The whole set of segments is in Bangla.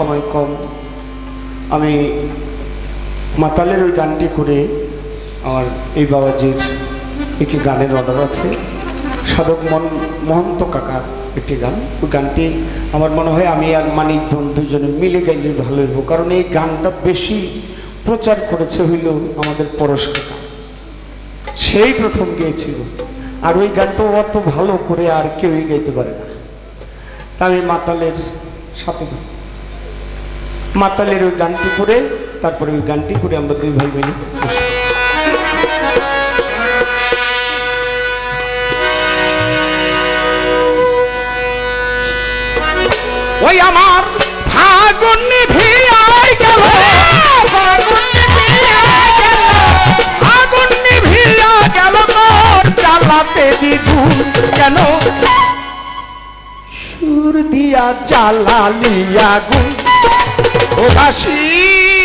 সময় কম। আমি মাতালের ওই গানটি করে আমার এই বাবাজির একটি গানের অর্ডার আছে। সাধক মন, মহন্ত কাকার একটি গান। ওই গানটি আমার মনে হয় আমি আর মানিক বোন দুজনে মিলে গাইলে ভালো হইব কারণ এই গানটা বেশি প্রচার করেছে হইল আমাদের পরশ কাকা। সেই প্রথম গেয়েছিল। আর ওই গানটা অত ভালো করে আর কেউই গাইতে পারে না। তা আমি মাতালের সাথে মাতালের ওই গানটি করে, তারপরে ওই গানটি করে আমরা দুই ভাই মিলে। ওই আমার ফাগুন কেন? সুর দিয়া জ্বালালি আগুন ও বাসি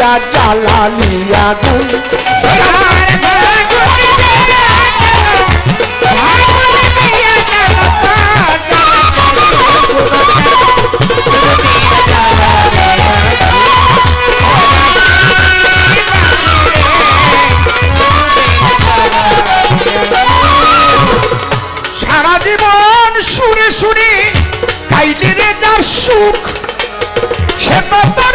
মাসি সারা জীবন সুরে সুরে গাইলি রে যার সুখ। সে তোর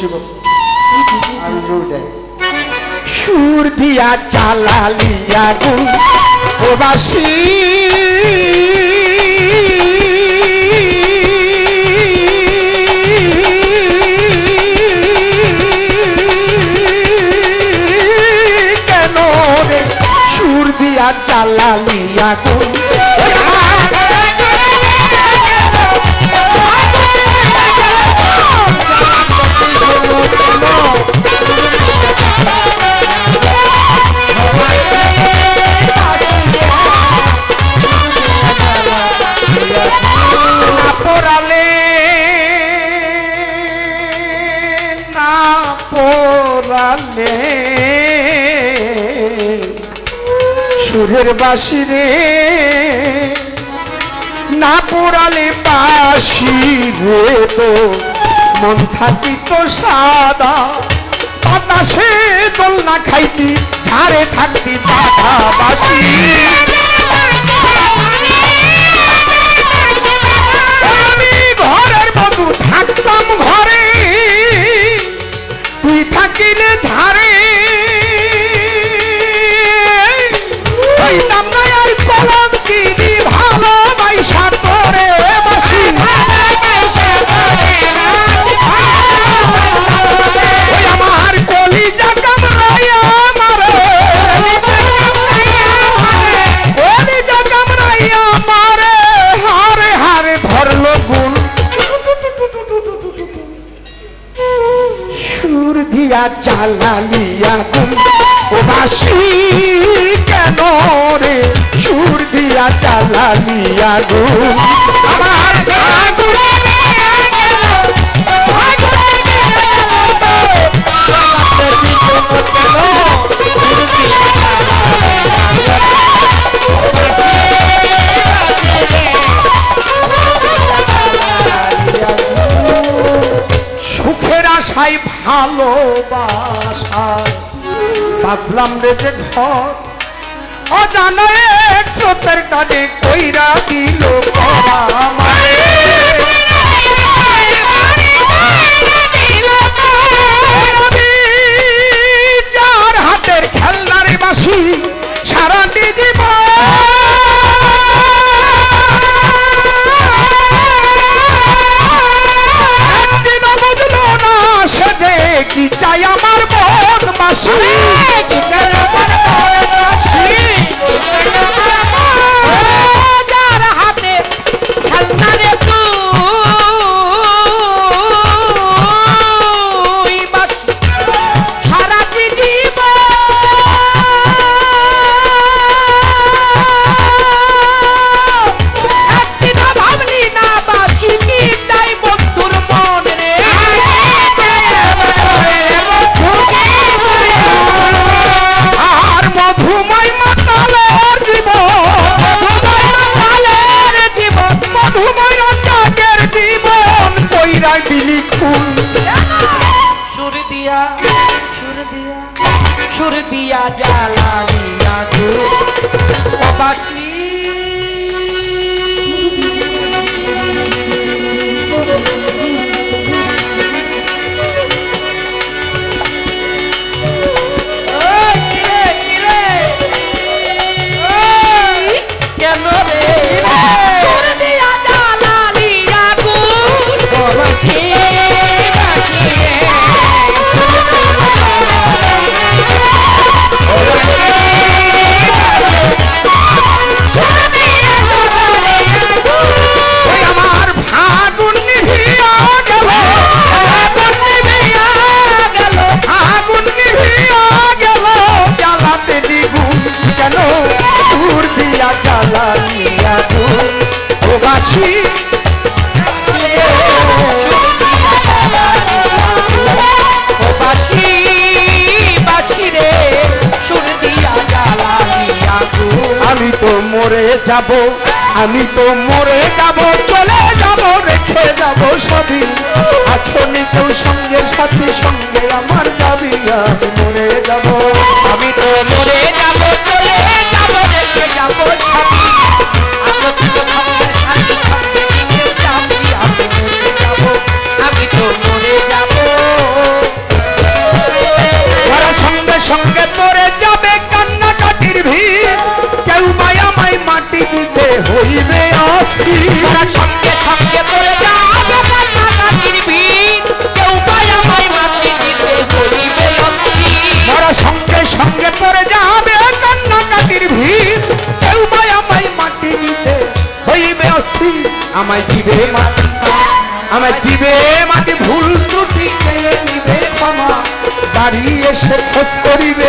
বেশি বস। আর সুর দিয়া চালালি আগুন প্রবাসী কেন রে সুর দিয়া চালালি আগুন পড়ালে সুরের বাসি রে, না পোড়ালে বাসি রে তো। মন তো সাদা, বাতাসে দোল না খাইতি, ঝাড়ে থাকতি বাধা বাসি গুণ ও বাসি কেন রে সুর দিয়া চালালিয়া গুণ আমার আগুন বাঁধলাম বেজে ঘর। অজানা এক স্রোতের কানে কইরা দিল আমি তো মরে যাব, আমি তো মরে যাব, চলে যাব, রেখে যাব সবই। আছো নিতেও সঙ্গে, সাথে সঙ্গে, আমার যাবি আমি দিবে মাটি দিবে মাটি ভুল ত্রুটি নিবে ক্ষমা দাঁড়িয়ে সে খোঁজ করিবে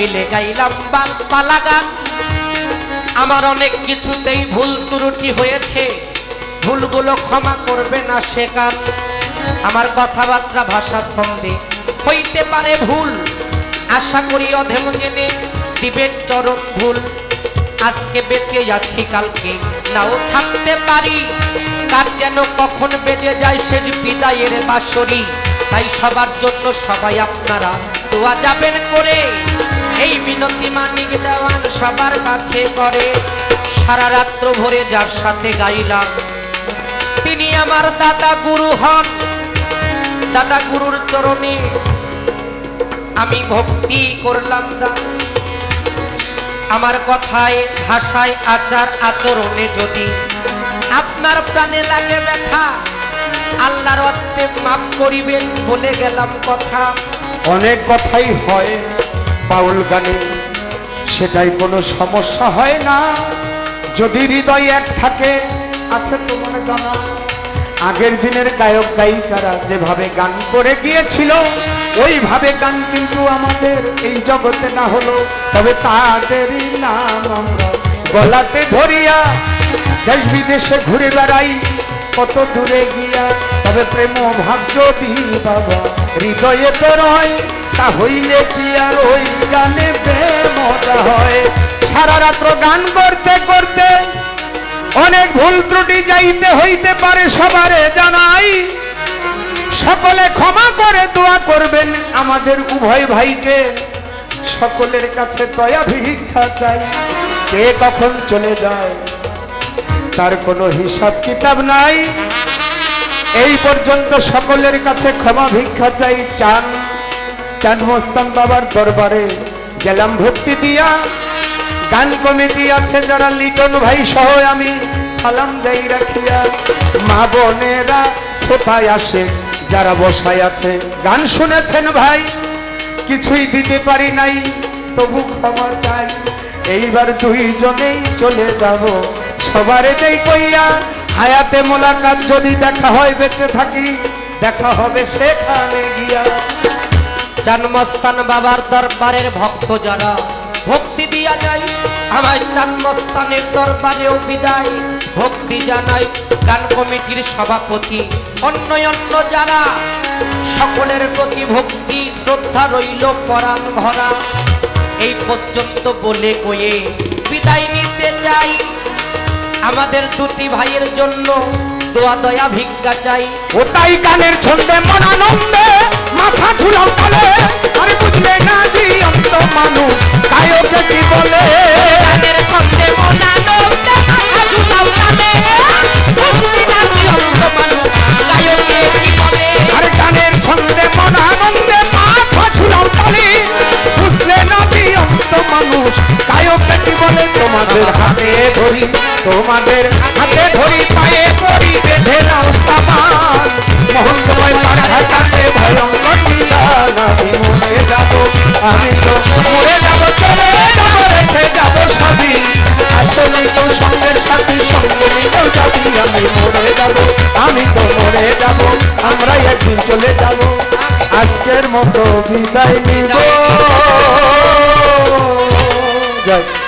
মিলে গাইলাম পালা গান আমার অনেক কিছুতেই ভুল ত্রুটি হয়েছে। ভুলগুলো ক্ষমা করবে না সে গান আমার কথাবার্তা ভাষা ছন্দে। হইতে পারে ভুল, আশা করি অধেম জেনে দিবেন চরম ভুল। আজকে বেঁচে যাচ্ছি কালকে, নাও থাকতে পারি। কার যেন কখন বেজে যায় সে বিদায়ের বাসরি তাই সবার জন্য সবাই আপনারা দোয়া যাবেন করে। এই মিনতি মানিক দেওয়ান সবার কাছে করে সারা রাত্র ভরে যার সাথে গাইলাম। তিনি আমার দাদা গুরু হন। দাদা গুরুর চরণে আমি ভক্তি করলাম দা আমার কথায়, ভাষায়, আচার, আচরণে যদি আপনার প্রাণে লাগে ব্যথা, আল্লাহর হস্তে মাফ করিবেন বলে গেলাম কথা। অনেক কথাই হয়। পাউল গানে, সেটাই কোনো সমস্যা হয় না। যদি হৃদয় এক থাকে, আছে তোমার জানা। আগের দিনের গায়ক গায়িকারা যেভাবে গান করে গিয়েছিল, ওইভাবে গান কিন্তু আমাদের এই জগতে না হলো। তবে তাদেরই নাম আমরা গলাতে ধরিয়া, দেশ বিদেশে ঘুরে বেড়াই, কত দূরে গিয়া। তবে প্রেম ভাগ্য দি বাবা। হৃদয়েতে রয়, তা হইলে কি আর ওই গানে প্রেমটা হয়? সারা রাত্র গান করতে করতে অনেক ভুল ত্রুটি যাইতে হইতে পারে সবারে জানাই। সকলে ক্ষমা করে দোয়া করবেন আমাদের উভয় ভাইকে। সকলের কাছে দয়া ভিক্ষা চাই, কে কখন চলে যায়? তার কোনো হিসাব কিতাব নাই। এই পর্যন্ত সকলের কাছে ক্ষমা ভিক্ষা চাই, চান চান মস্তান বাবার দরবারে। গেলাম ভক্তি দিয়া, গান কমিটি আছে যারা, লিটন ভাই সহ আমি সালাম দেই রাখিয়া। মা বোনেরা শ্রোতায় আসে, যারা বসায় আছে। গান শুনেছেন ভাই, কিছুই দিতে পারি নাই, তবু ক্ষমা চাই। এইবার দুইজনেই চলে যাব, সবারে দেই কইয়া হায়াতে মোলাকাত যদি দেখা হয়, বেঁচে থাকি, দেখা হবে সেখানে গিয়া। চানমস্তান বাবার দরবারের ভক্ত যারা, ভক্তি দিয়া যায় আমার চানমস্তানের দরবারেও বিদায়। ভক্তি জানাই গান কমিটির সভাপতি। অন্য অন্য যারা, সকলের প্রতি ভক্তি, শ্রদ্ধা রইল পরাণ ভরা। এই পর্যন্ত বলে কয়ে, বিদায় নিতে চাই। আমাদের দুটি ভাইয়ের জন্য দোয়া দয়া ভিক্ষা চাই। ওটাই গানের ছন্দে মনানন্দে মাথা ঝুলাও তালে। আরে বুঝলে না জিয়ন্ত মানুষ গায়কে কি বলে। গানের সঙ্গে মনানন্দে মাথা ঝুলাও তালে। ভক্তি নাচি অন্ত মানুষ, গায়কে কি বলে? আরে গানের ছন্দে মনানন্দে মাথা ঝুলাও তালে। বুঝলে না জিয়ন্ত মানুষ গায়কে কি বলে। তোমাদের হাতে ধরি তোমাদের হাতে ধরি, পায়ে করি বেঁধে নাও সামান মহঙ্গময় পাড়া হাতে ভয়ঙ্কর আমি মরে যাব। আমি তো মরে যাব, চলে যাব, রেখে যাব সবই আসলে তো সঙ্গে সাথে, সঙ্গে নিতেও যাবি আমি মরে যাব, আমি তো মরে যাব, আমরা একদিন চলে যাব। আজকের মতো বিদায় নিব। জয়।